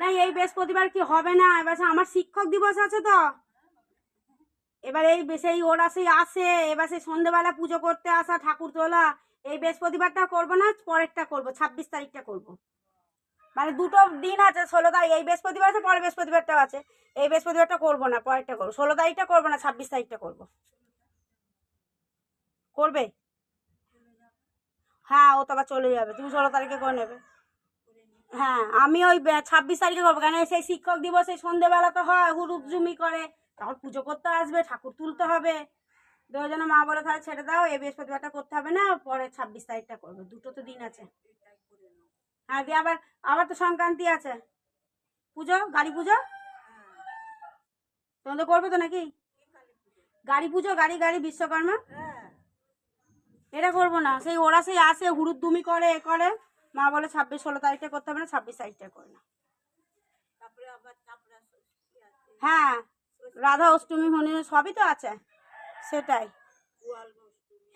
না, এই বৃহস্পতিবার কি হবে না? এবার আমার শিক্ষক দিবস আছে তো। এবার এই সেই ওরা সেই আসে, এবার সেই সন্ধেবেলা পুজো করতে আসা ঠাকুর তোলা। এই বৃহস্পতিবারটা করব না, পরেরটা করব, ছাব্বিশ তারিখটা করব। মানে দুটো দিন আছে, ষোলো তারিখ, এই বৃহস্পতিবার আছে, পরের বৃহস্পতিবারটাও আছে। এই বৃহস্পতিবারটা করব না, পরেরটা করব। ষোলো তারিখটা করব না, ছাব্বিশ তারিখটা করব। করবে? হ্যাঁ ও তো আবার চলে যাবে, তুমি ষোলো তারিখে করে নেবে। হ্যাঁ আমি ওই ছাব্বিশ তারিখে করব। কেন সেই শিক্ষক দিবসে সন্ধেবেলা তো হয় হুরুপজুমি করে। তখন পুজো করতে আসবে ঠাকুর তুলতে হবে। ওই জন্য মা বলে তাহলে ছেড়ে দাও এই বৃহস্পতিবারটা করতে হবে না পরে ছাব্বিশ তারিখটা করবে। দুটো তো দিন আছে। হ্যাঁ দিয়ে আবার আবার তো সংক্রান্তি আছে। পুজো? গাড়ি পুজো? তোমাদের করবে তো নাকি? গাড়ি পুজো গাড়ি গাড়ি বিশ্বকর্মা? এটা করব না। সেই ওরা সেই আসে হুড়ুদুমি করে এ করে। মা বলে ছাব্বিশ ষোলো তারিখটা করতে হবে না ছাব্বিশ তারিখটা করে না হ্যাঁ রাধা অষ্টমী হনি সবই তো আছে। সেটাই।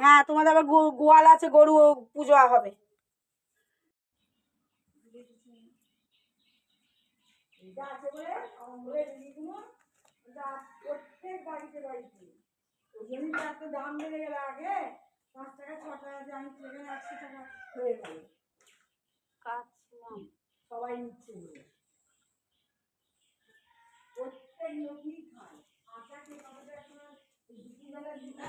হ্যাঁ তোমাদের আবার গোয়াল আছে গরু পুজো হবে। প্রত্যেক বাড়িতে বাড়িতে। ওই জন্যই দাম বেড়ে গেল আগে। পাঁচ টাকা ছ টাকা আমি সেখানে একশো টাকা হয়ে গেল। কাটছিলাম সবাই নিচ্ছে বলে। প্রত্যেক লোকই খায় আটা কে আমাদের এখন দুপুরবেলা দিতে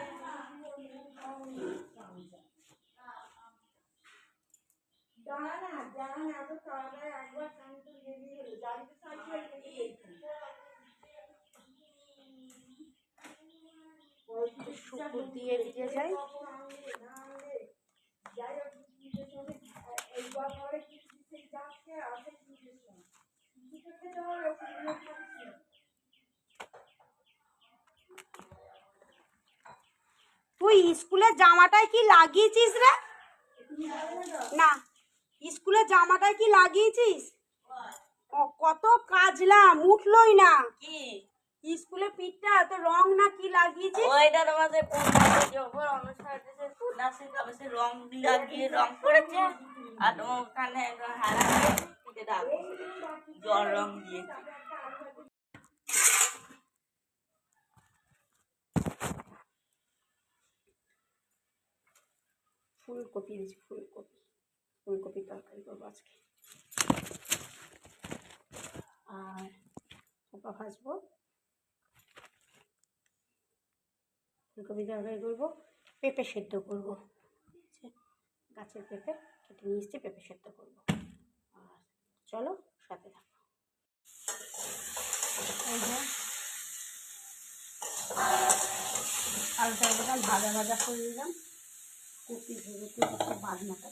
দাঁড়া না দাঁড়া না এত তাড়াতাড়ি একবার কান তো লেগে গেলো গাড়িতে সাইকেল লেগে শুকুর দিয়ে দিয়ে যাই তুই স্কুলের জামাটায় কি লাগিয়েছিস রে? না স্কুলের জামাটায় কি লাগিয়েছিস? কত কাজলাম উঠলোই না। কি? স্কুলে পিঠটা তো রং না কি লাগিয়েছিস? ওইটা তোমাদের যখন অনুষ্ঠান হচ্ছে নার্সিং তবে সে রং লাগিয়ে রং করেছে আর তোমার ওখানে হারা পিঠে ডাল জল রং দিয়েছে ফুলকপি দিয়েছি ফুলকপি ফুলকপি তরকারি করব আজকে। আর পোকা ভাজবো। ফুলকপি তরকারি করব। পেঁপে সেদ্ধ করব। গাছের পেঁপে কেটে নিয়ে এসছি, পেঁপে সেদ্ধ করব। আর চলো, সাথে থাকো। এই ভাজা ভাজা করে নিলাম। ধরে বাজনাটা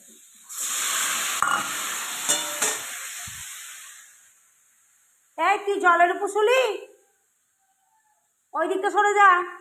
এই, তুই জলের উপর শুলি? ওই দিকটা সরে যা।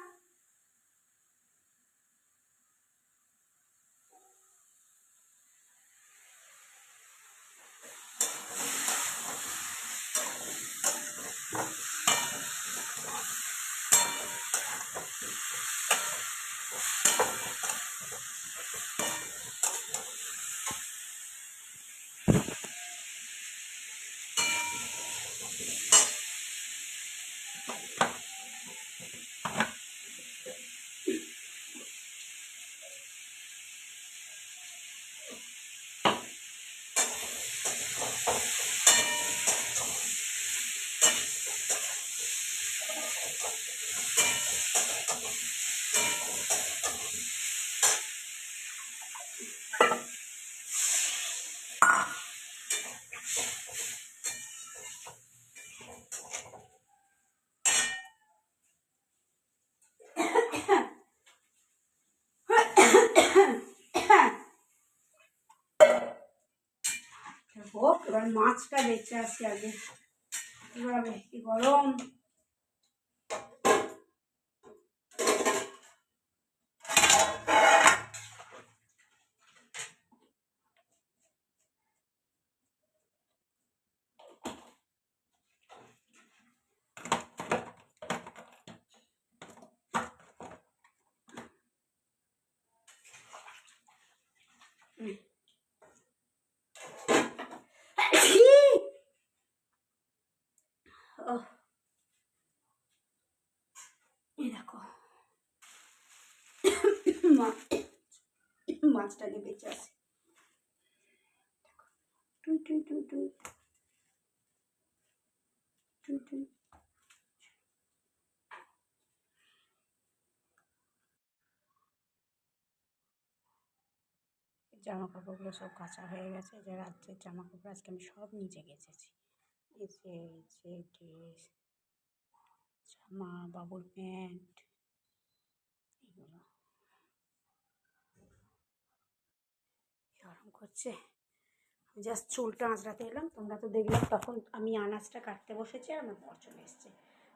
হোক এবার মাছটা বেঁচে আসি আগে। কীভাবে কি গরম। Oh. এই দেখো। মাছটাকে বেঁচে আসি টুই টুই টুই টুই। টুই জামা কাপড়গুলো সব কাঁচা হয়ে গেছে। যে রাত্রের জামা কাপড় আজকে আমি সব নিচে গেছেছি। এই যে এই ড্রেস জামা বাবুর প্যান্ট এগুলো। গরম করছে। জাস্ট চুলটা আঁচড়াতে এলাম। তোমরা তো দেখলাম তখন আমি আনাজটা কাটতে বসেছি আর আমার বর চলে এসছে।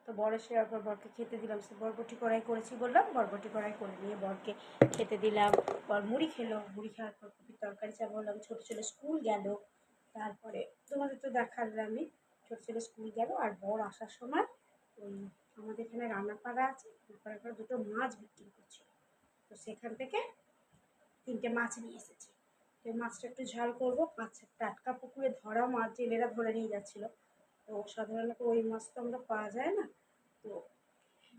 তো বড় সে পর বরকে খেতে দিলাম। সে বরবটি কড়াই করেছি বললাম বরবটি কড়াই করে নিয়ে বরকে খেতে দিলাম। বর মুড়ি খেলো। মুড়ি খাওয়ার পর কপির তরকারি চা বললাম ছোটো ছেলে স্কুল গেল। তারপরে তোমাদের তো দেখালাম আমি ছোটো ছেলে স্কুল গেল আর বর আসার সময় ওই আমাদের এখানে রান্নাপাড়া আছে রান্নাপাড়া দুটো মাছ বিক্রি করছিল। তো সেখান থেকে তিনটে মাছ নিয়ে এসেছি। তো মাছটা একটু ঝাল করব মাছ টাটকা পুকুরে ধরা মাছ জেলেরা ধরে নিয়ে যাচ্ছিল। তো সাধারণত ওই মাছ তো আমরা পাওয়া যায় না। তো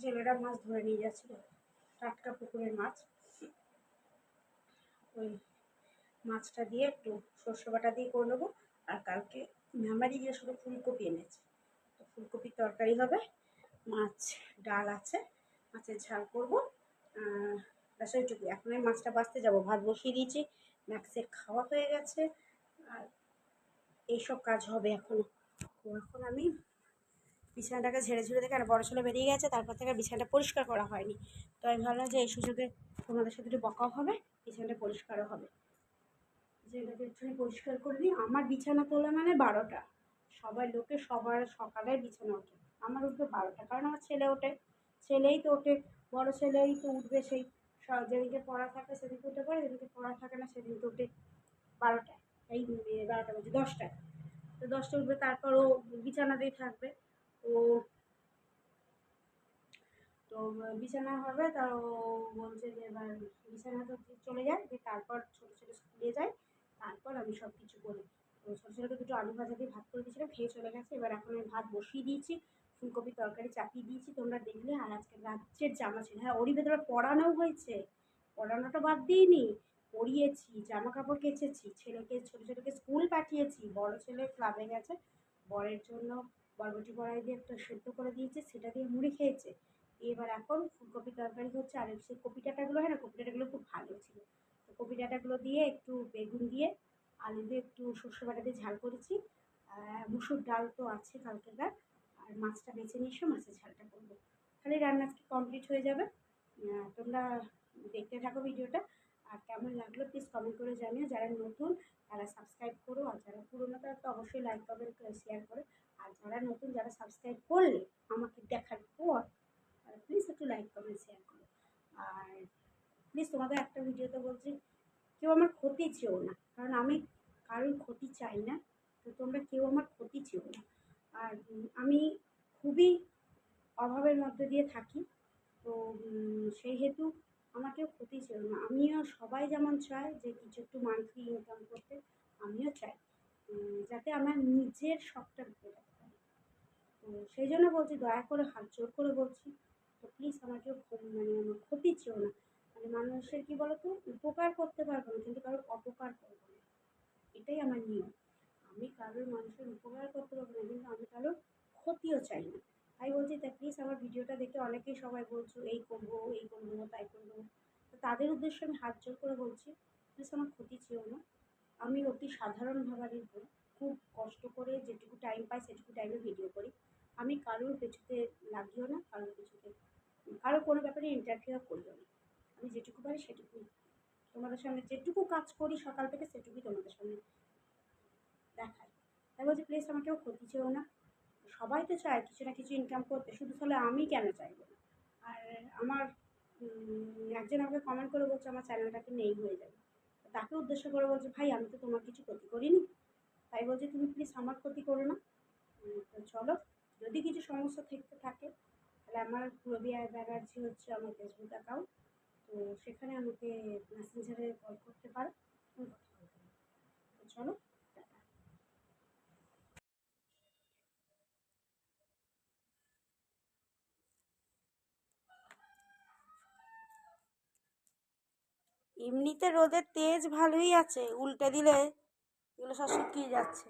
জেলেরা মাছ ধরে নিয়ে যাচ্ছিল, টাটকা পুকুরের মাছ, ওই মাছটা দিয়ে একটু সর্ষে বাটা দিয়ে করে নেব। আর কালকে মেমারি গিয়ে শুধু ফুলকপি এনেছি। তো ফুলকপির তরকারি হবে, মাছ, ডাল আছে, মাছের ঝাল করব। ব্যাস ওইটুকু এখন আমি মাছটা বাঁচতে যাব, ভাত বসিয়ে দিয়েছি, ম্যাক্সের খাওয়া হয়ে গেছে। আর এইসব কাজ হবে এখন। এখন আমি বিছানাটাকে ঝেড়ে ঝুড়ে দেখে আর বড় ছেলে বেরিয়ে গেছে, তারপর থেকে বিছানাটা পরিষ্কার করা হয়নি। তো আমি ভাবলাম যে এই সুযোগে তোমাদের সাথে একটু বকাও হবে, বিছানাটা পরিষ্কারও হবে। এটাকে একটুখানি পরিষ্কার করে নিই। আমার বিছানা তোলা মানে বারোটা। সবাই লোকে সবার সকালে বিছানা ওঠে। আমার উঠবে বারোটা, কারণ আমার ছেলে ওঠে। ছেলেই তো ওঠে, বড় ছেলেই তো উঠবে সেই যেদিনকে পড়া থাকে সেদিনকে উঠে পড়ে, যেদিনকে পড়া থাকে না সেদিনকে উঠে বারোটায়। এই বারোটা বলছি দশটায়। তো দশটা উঠবে, তারপর ও বিছানাতেই থাকবে। ও তো বিছানা হবে, তা ও বলছে যে এবার বিছানা তো চলে যায় যে তারপর ছোটো ছোটো স্কুলে যায়। তারপর আমি সব কিছু করি ছোটো ছোটোকে দুটো আলু ভাজা দিয়ে ভাত করে দিয়েছিলাম, খেয়ে চলে গেছে। এবার এখন আমি ভাত বসিয়ে দিয়েছি, ফুলকপির তরকারি চাপিয়ে দিয়েছি। তোমরা দেখলে, আর আজকে রাজ্যের জামা ছিল। হ্যাঁ ওরই ভেতরে পড়ানোও হয়েছে। পড়ানোটা বাদ দিইনি। পড়িয়েছি জামা কাপড় কেচেছি, ছেলেকে, ছোটো ছোটোকে স্কুল পাঠিয়েছি। বড় ছেলে ক্লাবে গেছে। বরের জন্য বরবটি বড়াই দিয়ে একটা সেদ্ধ করে দিয়েছে, সেটা দিয়ে মুড়ি খেয়েছে। এবার এখন ফুলকপি তরকারি হচ্ছে, আর সেই কপি ডাঁটাগুলো হয় না কপি ডাঁটাগুলো খুব ভালো ছিল। কপি ডাঁটাগুলো দিয়ে একটু বেগুন দিয়ে, আলু দিয়ে একটু সর্ষে বাটা দিয়ে ঝাল করেছি। মুসুর ডাল তো আছে কালকেকার আর মাছটা বেছে নিয়ে এসে মাছের ঝালটা করব। তাহলে রান্না আজকে কমপ্লিট হয়ে যাবে। তোমরা দেখতে থাকো ভিডিওটা। আর কেমন লাগল প্লিজ কমেন্ট করে জানিও। যারা নতুন, তারা সাবস্ক্রাইব করো। আর যারা পুরোনো, তারা তো অবশ্যই লাইক কমেন্ট শেয়ার করো। আর যারা নতুন, যারা সাবস্ক্রাইব করলে আমাকে দেখার পর প্লিজ একটু লাইক কমেন্ট শেয়ার করো। আর প্লিজ তোমাদের একটা ভিডিওতে বলছি, কেউ আমার ক্ষতি চেও না, কারণ আমি কারোর ক্ষতি চাই না, তো তোমরা কেউ আমার ক্ষতি চেও না। আর আমি খুবই অভাবের মধ্যে দিয়ে থাকি, তো সেই হেতু আমার কেউ ক্ষতি ছিল না। আমিও সবাই যেমন চায় যে কিছু একটু মান্থলি ইনকাম করতে, আমিও চাই যাতে আমার নিজের শখটা ঢুকে যেতে পারে তো সেই জন্য বলছি, দয়া করে হাত জোর করে বলছি, তো প্লিজ আমাকে মানে আমার ক্ষতি চেও না। মানে মানুষের কী বলো তো উপকার করতে পারব না, কিন্তু কারোর অপকার করব না। এটাই আমার নিয়ম। আমি কারোর মানুষের উপকার করতে পারব না, কিন্তু আমি কারোর ক্ষতিও চাই না। তাই বলছি, তা প্লিজ আমার ভিডিওটা দেখে অনেকেই সবাই বলছো, এই করব এই করব, তাই করব। তো তাদের উদ্দেশ্যে আমি হাত জোর করে বলছি প্লিজ আমার ক্ষতি চেও না। আমি অতি সাধারণ ভাবারই খুব কষ্ট করে যেটুকু টাইম পাই সেটুকু টাইমে ভিডিও করি আমি কারোর পেছুতে লাগিও না কারোর পেছুতে কারও কোনো ব্যাপারে ইন্টারফেয়ার করিও না আমি যেটুকু পারি সেটুকুই তোমাদের সঙ্গে যেটুকু কাজ করি, সকাল থেকে সেটুকুই তোমাদের সঙ্গে দেখাই। তাই বলছি প্লিজ আমাকেও ক্ষতি চেও না। সবাই তো চায় কিছু না কিছু ইনকাম করতে, শুধু তাহলে আমি কেন চাইব? আর আমার একজন আমাকে কমেন্ট করে বলছে, আমার চ্যানেলটাকে নেই হয়ে যাবে। তাকে উদ্দেশ্য করে বলছে, ভাই, আমি তো তোমার কিছু ক্ষতি করিনি। তাই বলছি, তুমি প্লিজ আমার ক্ষতি করো না। তো চলো, যদি কিছু সমস্যা থেকে থাকে, তাহলে আমার রবি ব্যানার্জি হচ্ছে আমার ফেসবুক অ্যাকাউন্ট তো সেখানে আমাকে মেসেঞ্জারে কল করতে পারো চলো এমনিতে রোদের তেজ ভালোই আছে, উল্টে দিলে এগুলো সব শুকিয়ে যাচ্ছে।